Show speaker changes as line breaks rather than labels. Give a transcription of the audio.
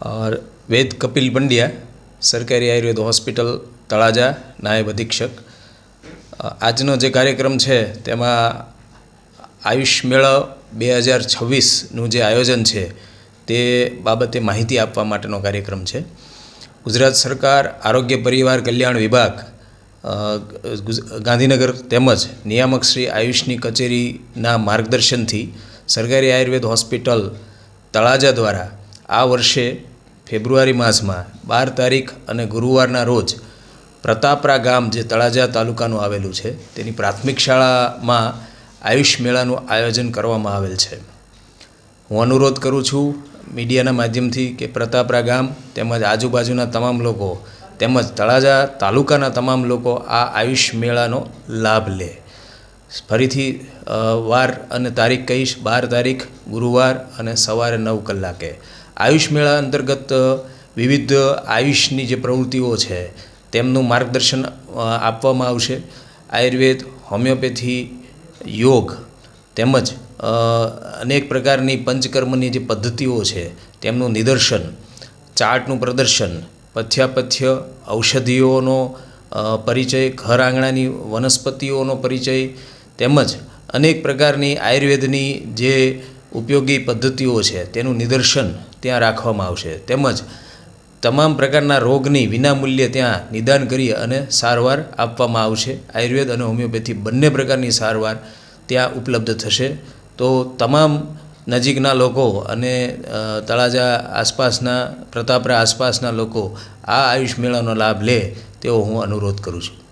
વેદ કપિલ પંડ્યા સરકારી આયુર્વેદ હોસ્પિટલ તળાજા નાયબ અધિક્ષક આજનો જે કાર્યક્રમ છે તેમાં આયુષ મેળો બે હજાર છવ્વીસનું જે આયોજન છે તે બાબતે માહિતી આપવા માટેનો કાર્યક્રમ છે ગુજરાત સરકાર આરોગ્ય પરિવાર કલ્યાણ વિભાગ ગાંધીનગર તેમજ નિયામક શ્રી આયુષની કચેરીના માર્ગદર્શનથી સરકારી આયુર્વેદ હોસ્પિટલ, તળાજા દ્વારા આ વર્ષે ફેબ્રુઆરી માસમાં બાર તારીખ અને ગુરુવારના રોજ પ્રતાપરા ગામ જે તળાજા તાલુકાનું આવેલું છે, તેની પ્રાથમિક શાળામાં આયુષ મેળાનું આયોજન કરવામાં આવેલ છે. હું અનુરોધ કરું છું મીડિયાના માધ્યમથી કે પ્રતાપરા ગામ તેમજ આજુબાજુના તમામ લોકો તેમજ તળાજા તાલુકાના તમામ લોકો આ આયુષ મેળાનો લાભ લે. ફરીથી વાર અને તારીખ કહીશ, બાર તારીખ, ગુરુવાર અને સવારે નવ કલાકે. આયુષ મેળા અંતર્ગત વિવિધ આયુષની જે પ્રવૃત્તિઓ છે, તેમનું માર્ગદર્શન આપવામાં આવશે. આયુર્વેદ, હોમિયોપેથી, યોગ તેમજ અનેક પ્રકારની પંચકર્મની જે પદ્ધતિઓ છે, તેમનું નિદર્શન, ચાર્ટનું પ્રદર્શન પથ્યાપથ્ય ઔષધિઓનો પરિચય, ઘર આંગણાની વનસ્પતિઓનો પરિચય તેમજ અનેક પ્રકારની આયુર્વેદની જે ઉપયોગી પદ્ધતિઓ છે, તેનું નિદર્શન ત્યાં રાખવામાં આવશે. તેમજ તમામ પ્રકારના રોગની વિનામૂલ્યે ત્યાં નિદાન કરી અને સારવાર આપવામાં આવશે. આયુર્વેદ અને હોમિયોપેથી બંને પ્રકારની સારવાર ત્યાં ઉપલબ્ધ થશે. તો તમામ નજીકના લોકો અને તળાજા આસપાસના, પ્રતાપરા આસપાસના લોકો આ આયુષ મેળાનો લાભ લે તેવો હું અનુરોધ કરું છું.